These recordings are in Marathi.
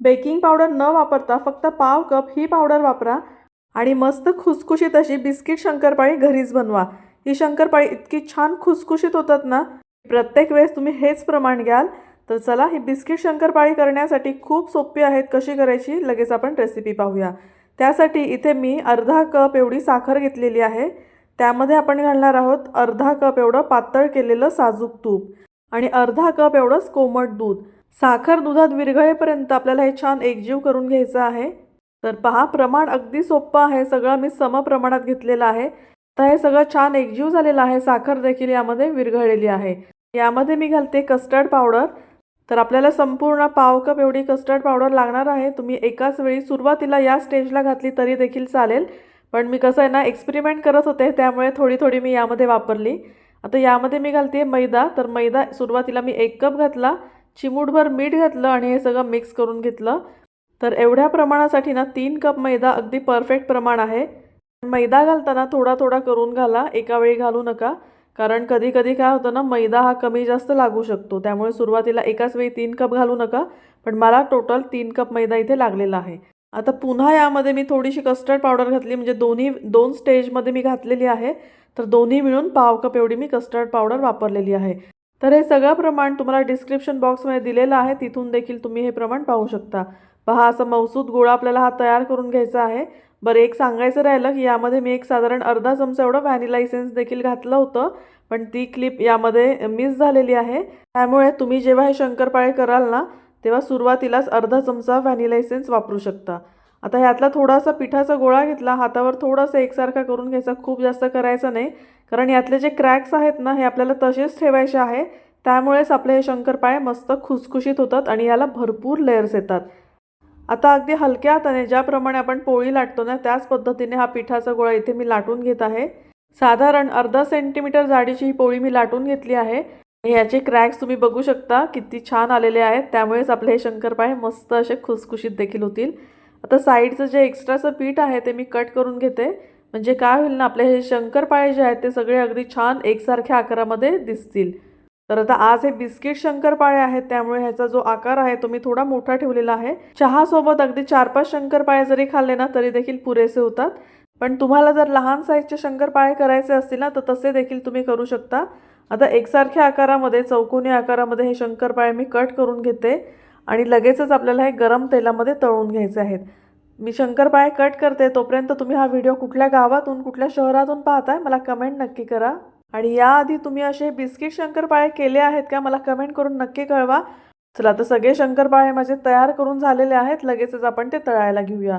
बेकिंग पावडर न वापरता फक्त पाव कप ही पावडर वापरा आणि मस्त खुसखुशीत अशी बिस्किट शंकरपाळी घरीच बनवा. ही शंकरपाळी इतकी छान खुसखुशीत होतात ना प्रत्येक वेळेस तुम्ही हेच प्रमाण घ्याल. तर चला ही बिस्किट शंकरपाळी करण्यासाठी खूप सोपी आहेत कशी करायची लगेच आपण रेसिपी पाहूया. त्यासाठी इथे मी अर्धा कप एवढी साखर घेतलेली आहे. त्यामध्ये आपण घालणार आहोत अर्धा कप एवढं पातळ केलेलं साजूक तूप आणि अर्धा कप एवढंच कोमट दूध. साखर दुधात विरघळेपर्यंत आपल्याला हे छान एकजीव करून घ्यायचं आहे. तर पहा प्रमाण अगदी सोपं आहे. सगळं मी सम प्रमाणात घेतलेलं आहे. तर हे सगळं छान एकजीव झालेलं आहे. साखर देखील यामध्ये विरघळलेली आहे. यामध्ये मी घालते कस्टर्ड पावडर तर आपल्याला संपूर्ण पाव कप एवढी कस्टर्ड पावडर लागणार आहे. तुम्ही एकाच वेळी सुरुवातीला या स्टेजला घातली तरी देखील चालेल. पण मी कसं आहे ना एक्सपेरिमेंट करत होते त्यामुळे थोडी थोडी मी यामध्ये वापरली. आता यामध्ये मी घालते मैदा. तर मैदा सुरुवातीला मी एक कप घातला. चिमूटभर मीठ घातलं आणि हे सगळं मिक्स करून घेतलं. तर एवढ्या प्रमाणासाठी ना तीन कप मैदा अगदी परफेक्ट प्रमाण आहे. मैदा घालताना थोडा थोडा करून घाला एका वेळी घालू नका. कारण कधी कधी काय होतं ना मैदा हा कमी जास्त लागू शकतो. त्यामुळे सुरुवातीला एकाच वेळी तीन कप घालू नका. पण मला टोटल तीन कप मैदा इथे लागलेला आहे. आता पुन्हा यामध्ये मी थोडीशी कस्टर्ड पावडर घातली. म्हणजे दोन्ही दोन स्टेजमध्ये मी घातलेली आहे. तर दोन्ही मिळून पाव कप एवढी मी कस्टर्ड पावडर वापरलेली आहे. तर हे सगळं प्रमाण तुम्हाला डिस्क्रिप्शन बॉक्समध्ये दिलेलं आहे. तिथून देखील तुम्ही हे प्रमाण पाहू शकता. पहा असं मौसूद गोळा आपल्याला हा तयार करून घ्यायचा आहे. बरं एक सांगायचं राहिलं की यामध्ये मी एक साधारण अर्धा चमचा एवढं व्हॅनिला इसेन्स देखील घातलं होतं. पण ती क्लिप यामध्ये मिस झालेली आहे. त्यामुळे तुम्ही जेव्हा हे शंकरपाळे कराल ना तेव्हा सुरुवातीलाच अर्धा चमचा व्हॅनिला इसेन्स वापरू शकता. आता ह्यातला थोडासा पिठाचा गोळा घेतला हातावर थोडासा एकसारखा करून घ्यायचा खूप जास्त करायचा नाही. कारण यातले जे क्रॅक्स आहेत ना हे आपल्याला तसेच ठेवायचे आहे. त्यामुळेच आपले हे शंकरपाळे मस्त खुसखुशीत होतात आणि याला भरपूर लेयर्स येतात. आता अगदी हलक्या हाताने ज्याप्रमाणे आपण पोळी लाटतो ना त्याच पद्धतीने हा पिठाचा गोळा इथे मी लाटून घेत आहे. साधारण अर्धा सेंटीमीटर जाडीची ही पोळी मी लाटून घेतली आहे. ह्याचे क्रॅक्स तुम्ही बघू शकता किती छान आलेले आहेत. त्यामुळेच आपले हे शंकरपाळे मस्त असे खुसखुशीत देखील होतील. आता साईडचं जे एक्स्ट्राचं पीठ आहे ते मी कट करून घेते. म्हणजे काय होईल ना आपले हे शंकरपाळे जे आहेत ते सगळे अगदी छान एकसारख्या आकारामध्ये दिसतील. तर आता आज हे बिस्किट शंकरपाळे आहेत त्यामुळे ह्याचा जो आकार आहे तो मी थोडा मोठा ठेवलेला आहे. चहासोबत अगदी चार पाच शंकरपाळे जरी खाल्ले ना तरी देखील पुरेसे होतात. पण तुम्हाला जर लहान साईजचे शंकरपाळे करायचे असतील ना तर तसे देखील तुम्ही करू शकता. आता एकसारख्या आकारामध्ये चौकोनी आकारामध्ये हे शंकरपाळे मी कट करून घेते. आणि लगेचच आपल्याला हे गरम तेलामध्ये तळून घ्यायचे आहेत. मी शंकरपाळे कट करते. तोपर्यंत तुम्ही हा व्हिडिओ कुठल्या गावातून कुठल्या शहरातून पाहताय मला कमेंट नक्की करा. आणि याआधी तुम्ही असे बिस्किट शंकरपाळे केले आहेत का मला कमेंट करून नक्की कळवा. चला तर सगळे शंकरपाळे माझे तयार करून झालेले आहेत. लगेचच आपण ते तळायला घेऊया.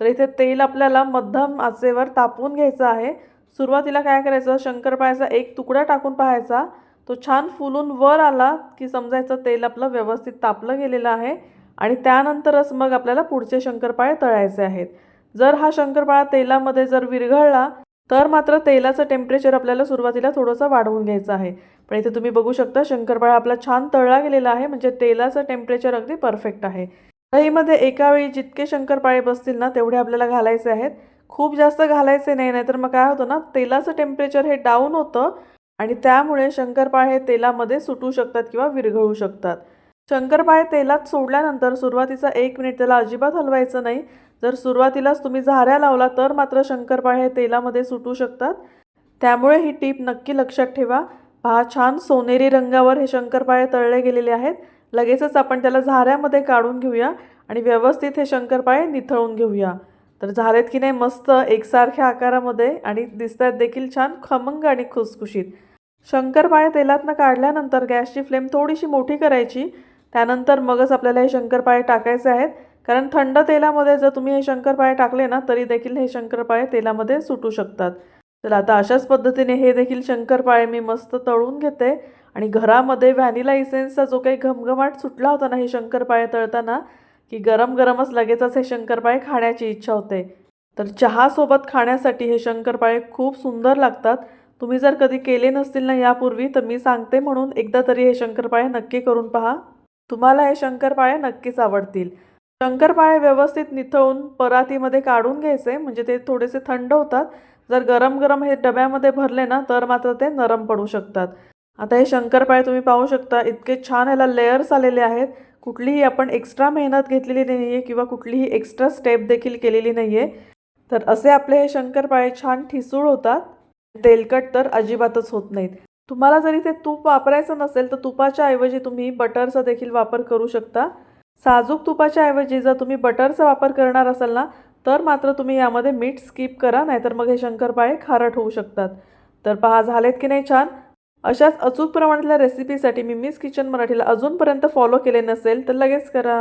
तर इथे तेल आपल्याला मध्यम आचेवर तापवून घ्यायचं आहे. सुरुवातीला काय करायचं? शंकरपाळ्याचा एक तुकडा टाकून पाहायचा. तो छान फुलून वर आला की समजायचं तेल आपलं व्यवस्थित तापलं गेलेलं आहे आणि त्यानंतरच मग आपल्याला पुढचे शंकरपाळे तळायचे आहेत. जर हा शंकरपाळा तेलामध्ये जर विरघळला तर मात्र तेलाचं टेम्परेचर आपल्याला सुरुवातीला थोडंसं वाढवून घ्यायचं आहे. पण इथे तुम्ही बघू शकता शंकरपाळा आपला छान तळला गेलेला आहे म्हणजे तेलाचं टेम्परेचर अगदी परफेक्ट आहे. दहीमध्ये एका वेळी जितके शंकरपाळे बसतील ना तेवढे आपल्याला घालायचे आहेत. खूप जास्त घालायचे नाही नाहीतर मग काय होतं ना तेलाचं टेम्परेचर हे डाऊन होतं आणि त्यामुळे शंकरपाळे हे तेलामध्ये सुटू शकतात किंवा विरघळू शकतात. शंकरपाळे तेलात सोडल्यानंतर सुरुवातीचा एक मिनिट त्याला अजिबात हलवायचं नाही. जर सुरुवातीलाच तुम्ही झाऱ्या लावला तर मात्र शंकरपाळे हे तेलामध्ये सुटू शकतात. त्यामुळे ही टीप नक्की लक्षात ठेवा. पहा छान सोनेरी रंगावर हे शंकरपाळे तळले गेलेले आहेत. लगेचच आपण त्याला झाऱ्यामध्ये काढून घेऊया आणि व्यवस्थित हे शंकरपाळे निथळून घेऊया. तर झालेत की नाही मस्त एकसारख्या आकारामध्ये आणि दिसत आहेत देखील छान खमंग आणि खुसखुशीत. शंकरपाळे तेलातनं काढल्यानंतर गॅसची फ्लेम थोडीशी मोठी करायची. त्यानंतर मगच आपल्याला हे शंकरपाळे टाकायचे आहेत. कारण थंड तेलामध्ये जर तुम्ही हे शंकरपाळे टाकले ना तरी देखील हे शंकरपाळे तेलामध्ये सुटू शकतात. तर आता अशाच पद्धतीने हे देखील शंकरपाळे मी मस्त तळून घेते. आणि घरामध्ये व्हॅनिला इसेन्सचा जो काही घमघमाट सुटला होता ना हे शंकरपाळे तळताना की गरम गरमच लगेचच हे शंकरपाळे खाण्याची इच्छा होते. तर चहासोबत खाण्यासाठी हे शंकरपाळे खूप सुंदर लागतात. तुम्ही जर कधी केले नसतील ना यापूर्वी तर मी सांगते म्हणून एकदा तरी हे शंकरपाळे नक्की करून पहा. तुम्हाला हे शंकरपाळे नक्कीच आवडतील. शंकरपाळे व्यवस्थित निथळून परातीमध्ये काढून घ्यायचे म्हणजे ते थोडेसे थंड होतात. जर गरम गरम हे डब्यामध्ये भरले ना तर मात्र ते नरम पडू शकतात. आता हे शंकरपाळे तुम्ही पाहू शकता इतके छान ह्याला लेयर्स आलेले आहेत. कुठलीही आपण एक्स्ट्रा मेहनत घेतलेली नाही आहे किंवा कुठलीही एक्स्ट्रा स्टेप देखील केलेली नाही आहे तर असे आपले हे शंकरपाळे छान ठिसूळ होतात. तेलकट तर अजिबातच होत नाहीत. तुम्हाला जरी ते तूप वापरायचं नसेल तर तुपाच्या ऐवजी तुम्ही बटरचा देखील वापर करू शकता. साजूक तुपाच्या ऐवजी जर तुम्ही बटरचा वापर करणार असाल ना तर मात्र तुम्ही यामध्ये मीठ स्किप करा नाहीतर मग हे शंकरपाळे खारट होऊ शकतात. तर पहा झालेत की नाही छान? अशाच अचूक प्रमाणातल्या रेसिपीसाठी मी मिस किचन मराठीला अजूनपर्यंत फॉलो केले नसेल तर लगेच करा.